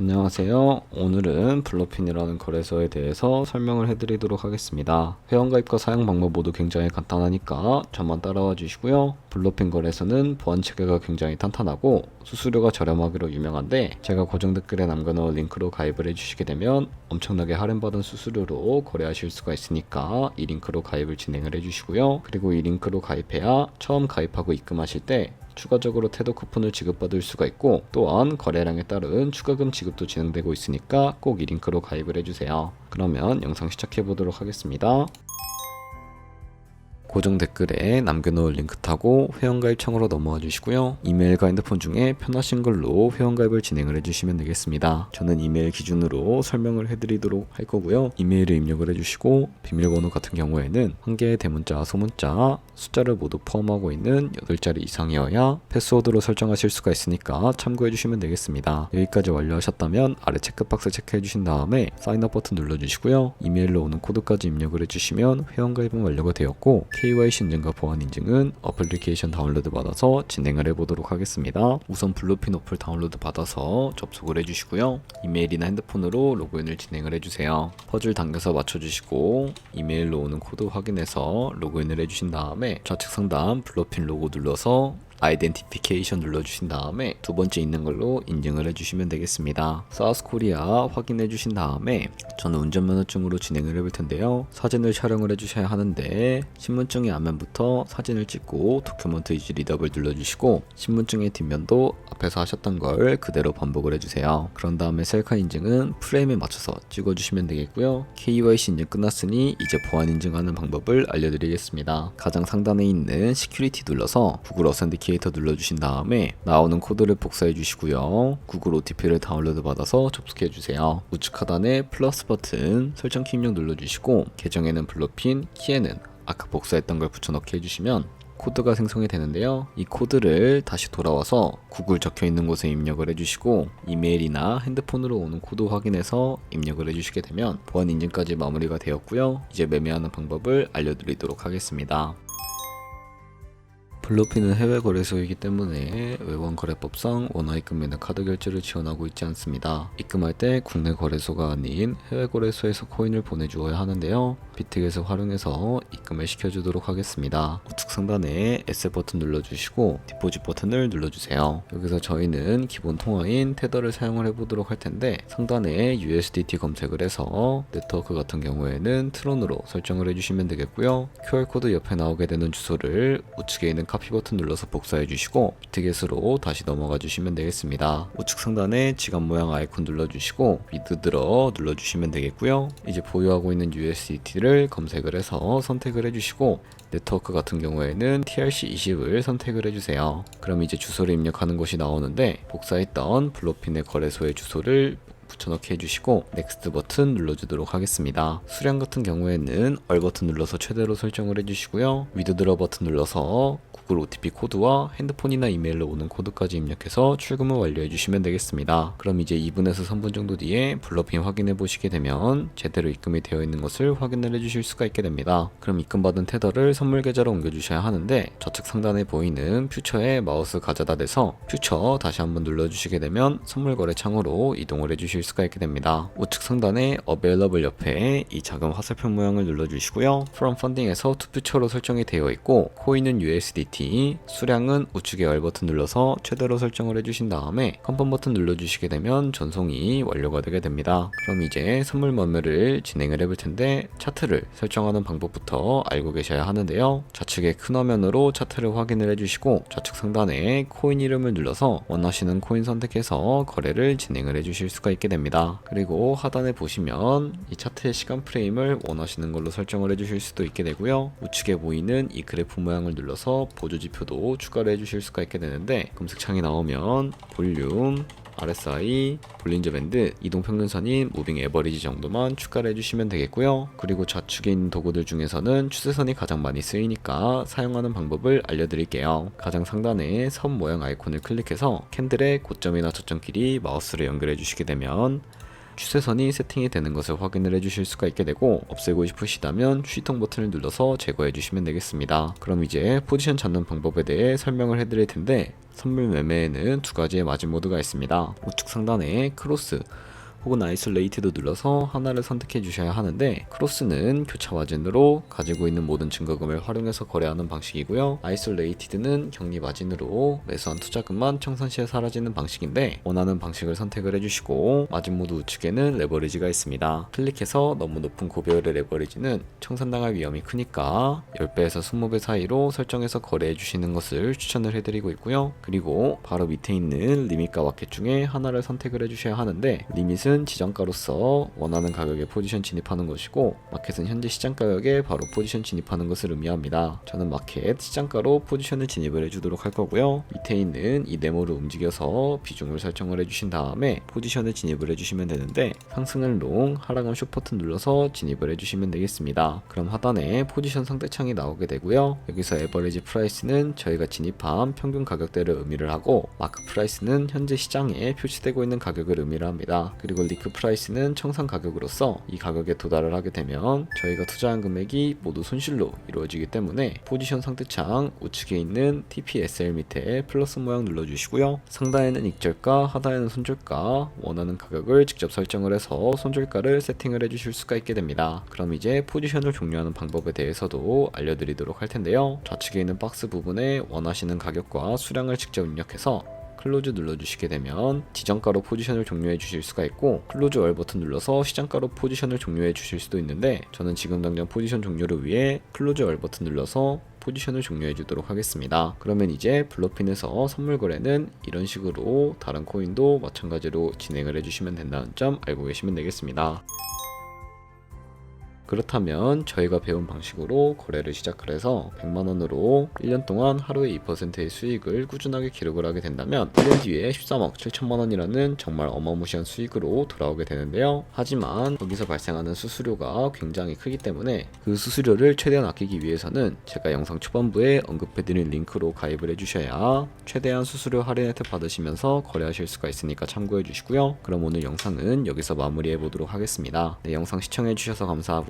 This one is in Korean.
안녕하세요. 오늘은 블러핀이라는 거래소에 대해서 설명을 해드리도록 하겠습니다. 회원가입과 사용 방법 모두 굉장히 간단하니까 저만 따라와 주시고요. 블러핀 거래소는 보안 체계가 굉장히 탄탄하고 수수료가 저렴하기로 유명한데 제가 고정 댓글에 남겨놓은 링크로 가입을 해주시게 되면 엄청나게 할인받은 수수료로 거래하실 수가 있으니까 이 링크로 가입을 진행을 해주시고요. 그리고 이 링크로 가입해야 처음 가입하고 입금하실 때 추가적으로 태도 쿠폰을 지급받을 수가 있고 또한 거래량에 따른 추가금 지급도 진행되고 있으니까 꼭 이 링크로 가입을 해주세요. 그러면 영상 시작해 보도록 하겠습니다. 고정 댓글에 남겨놓을 링크 타고 회원가입 창으로 넘어와 주시고요. 이메일과 핸드폰 중에 편하신 걸로 회원가입을 진행을 해주시면 되겠습니다. 저는 이메일 기준으로 설명을 해드리도록 할 거고요. 이메일을 입력을 해주시고 비밀번호 같은 경우에는 한 개의 대문자, 소문자, 숫자를 모두 포함하고 있는 8자리 이상이어야 패스워드로 설정하실 수가 있으니까 참고해 주시면 되겠습니다. 여기까지 완료하셨다면 아래 체크박스 체크해 주신 다음에 사인업 버튼 눌러주시고요. 이메일로 오는 코드까지 입력을 해주시면 회원가입은 완료가 되었고 KYC 인증과 보안 인증은 어플리케이션 다운로드 받아서 진행을 해보도록 하겠습니다. 우선 블루핀 어플 다운로드 받아서 접속을 해주시고요. 이메일이나 핸드폰으로 로그인을 진행을 해주세요. 퍼즐 당겨서 맞춰주시고 이메일로 오는 코드 확인해서 로그인을 해주신 다음에 좌측 상단 블루핀 로고 눌러서 아이덴티피케이션 눌러주신 다음에 두 번째 있는 걸로 인증을 해주시면 되겠습니다. 사우스 코리아 확인해 주신 다음에 저는 운전면허증으로 진행을 해볼 텐데요. 사진을 촬영을 해주셔야 하는데 신분증의 앞면부터 사진을 찍고 도큐먼트 이즈 리더블 눌러주시고 신분증의 뒷면도 앞에서 하셨던 걸 그대로 반복을 해주세요. 그런 다음에 셀카 인증은 프레임에 맞춰서 찍어주시면 되겠고요. KYC 인증 끝났으니 이제 보안 인증하는 방법을 알려드리겠습니다. 가장 상단에 있는 시큐리티 눌러서 구글 어센디케 이터 눌러주신 다음에 나오는 코드를 복사해 주시고요. 구글 OTP를 다운로드 받아서 접속해 주세요. 우측 하단에 플러스 버튼 설정 키 입력 눌러주시고 계정에는 블루핀, 키에는 아까 복사했던 걸 붙여넣기 해주시면 코드가 생성이 되는데요. 이 코드를 다시 돌아와서 구글 적혀 있는 곳에 입력을 해주시고 이메일이나 핸드폰으로 오는 코드 확인해서 입력을 해주시게 되면 보안 인증까지 마무리가 되었고요. 이제 매매하는 방법을 알려드리도록 하겠습니다. 블루핀은 해외 거래소이기 때문에 외환 거래법상 원화 입금에는 카드 결제를 지원하고 있지 않습니다. 입금할 때 국내 거래소가 아닌 해외 거래소에서 코인을 보내주어야 하는데요. 비트겟을 활용해서 입금을 시켜주도록 하겠습니다. 우측 상단에 에셋 버튼 눌러주시고 디포짓 버튼을 눌러주세요. 여기서 저희는 기본 통화인 테더를 사용을 해보도록 할 텐데 상단에 USDT 검색을 해서 네트워크 같은 경우에는 트론으로 설정을 해주시면 되겠고요. QR코드 옆에 나오게 되는 주소를 우측에 있는 카피 버튼 눌러서 복사해 주시고 비트겟으로 다시 넘어가 주시면 되겠습니다. 우측 상단에 지갑 모양 아이콘 눌러주시고 위드들어 눌러주시면 되겠고요. 이제 보유하고 있는 USDT를 검색을 해서 선택을 해주시고 네트워크 같은 경우에는 TRC20을 선택을 해주세요. 그럼 이제 주소를 입력하는 것이 나오는데 복사했던 블로핀의 거래소의 주소를 붙여넣기 해주시고 넥스트 버튼 눌러주도록 하겠습니다. 수량 같은 경우에는 얼 버튼 눌러서 최대로 설정을 해주시고요. 위드드러 버튼 눌러서 구글 OTP 코드와 핸드폰이나 이메일로 오는 코드까지 입력해서 출금을 완료해 주시면 되겠습니다. 그럼 이제 2분에서 3분 정도 뒤에 블러핀 확인해 보시게 되면 제대로 입금이 되어 있는 것을 확인을 해 주실 수가 있게 됩니다. 그럼 입금받은 테더를 선물 계좌로 옮겨 주셔야 하는데 좌측 상단에 보이는 퓨처에 마우스 가져다 대서 퓨처 다시 한번 눌러 주시게 되면 선물 거래 창으로 이동을 해 주실 수가 있게 됩니다. 우측 상단에 Available 옆에 이 작은 화살표 모양을 눌러 주시고요. From Funding에서 퓨처로 설정이 되어 있고 코인은 USDT 수량은 우측에 열 버튼 눌러서 최대로 설정을 해주신 다음에 컨펌 버튼 눌러주시게 되면 전송이 완료가 되게 됩니다. 그럼 이제 선물 매매를 진행을 해볼 텐데 차트를 설정하는 방법부터 알고 계셔야 하는데요. 좌측의 큰 화면으로 차트를 확인을 해주시고 좌측 상단에 코인 이름을 눌러서 원하시는 코인 선택해서 거래를 진행을 해주실 수가 있게 됩니다. 그리고 하단에 보시면 이 차트의 시간 프레임을 원하시는 걸로 설정을 해주실 수도 있게 되고요. 우측에 보이는 이 그래프 모양을 눌러서 보조 지표도 추가를 해주실 수가 있게 되는데 검색창이 나오면 볼륨 RSI, 볼린저 밴드, 이동 평균선인 무빙 에버리지 정도만 추가를 해주시면 되겠고요. 그리고 좌측에 있는 도구들 중에서는 추세선이 가장 많이 쓰이니까 사용하는 방법을 알려드릴게요. 가장 상단에 선 모양 아이콘을 클릭해서 캔들의 고점이나 저점끼리 마우스를 연결해 주시게 되면 추세선이 세팅이 되는 것을 확인을 해주실 수가 있게 되고 없애고 싶으시다면 휴지통 버튼을 눌러서 제거해 주시면 되겠습니다. 그럼 이제 포지션 잡는 방법에 대해 설명을 해드릴 텐데 선물 매매에는 두 가지의 마진 모드가 있습니다. 우측 상단에 크로스 혹은 아이솔레이트도 눌러서 하나를 선택해 주셔야 하는데 크로스는 교차 마진으로 가지고 있는 모든 증거금을 활용해서 거래하는 방식이고요. 아이솔레이티드는 격리 마진으로 매수한 투자금만 청산 시에 사라지는 방식인데 원하는 방식을 선택을 해주시고 마진 모드 우측에는 레버리지가 있습니다. 클릭해서 너무 높은 고배율의 레버리지는 청산당할 위험이 크니까 10배에서 20배 사이로 설정해서 거래해 주시는 것을 추천을 해드리고 있고요. 그리고 바로 밑에 있는 리밋과 마켓 중에 하나를 선택을 해주셔야 하는데 리밋은 지정가로서 원하는 가격에 포지션 진입하는 것이고 마켓은 현재 시장 가격에 바로 포지션 진입하는 것을 의미합니다. 저는 마켓 시장가로 포지션을 진입을 해주도록 할 거고요. 밑에 있는 이 네모를 움직여서 비중을 설정을 해주신 다음에 포지션을 진입을 해주시면 되는데 상승은 롱, 하락은 숏 버튼 눌러서 진입을 해주시면 되겠습니다. 그럼 하단에 포지션 상대창이 나오게 되고요. 여기서 에버리지 프라이스는 저희가 진입한 평균 가격대를 의미를 하고 마크 프라이스는 현재 시장에 표시되고 있는 가격을 의미를 합니다. 그리고 리크 프라이스는 청산 가격으로서 이 가격에 도달을 하게 되면 저희가 투자한 금액이 모두 손실로 이루어지기 때문에 포지션 상대창 우측에 있는 TPSL 밑에 플러스 모양 눌러주시고요. 상단에는 익절가, 하단에는 손절가, 원하는 가격을 직접 설정을 해서 손절가를 세팅을 해주실 수가 있게 됩니다. 그럼 이제 포지션을 종료하는 방법에 대해서도 알려드리도록 할 텐데요. 좌측에 있는 박스 부분에 원하시는 가격과 수량을 직접 입력해서 클로즈 눌러주시게 되면 지정가로 포지션을 종료해 주실 수가 있고 클로즈 얼 버튼 눌러서 시장가로 포지션을 종료해 주실 수도 있는데 저는 지금 당장 포지션 종료를 위해 클로즈 얼 버튼 눌러서 포지션을 종료해 주도록 하겠습니다. 그러면 이제 블러핀에서 선물 거래는 이런 식으로 다른 코인도 마찬가지로 진행을 해주시면 된다는 점 알고 계시면 되겠습니다. 그렇다면 저희가 배운 방식으로 거래를 시작을 해서 100만원으로 1년 동안 하루에 2%의 수익을 꾸준하게 기록을 하게 된다면 1년 뒤에 13억 7천만원이라는 정말 어마무시한 수익으로 돌아오게 되는데요. 하지만 여기서 발생하는 수수료가 굉장히 크기 때문에 그 수수료를 최대한 아끼기 위해서는 제가 영상 초반부에 언급해드린 링크로 가입을 해주셔야 최대한 수수료 할인 혜택 받으시면서 거래하실 수가 있으니까 참고해 주시고요. 그럼 오늘 영상은 여기서 마무리해 보도록 하겠습니다. 네, 영상 시청해 주셔서 감사하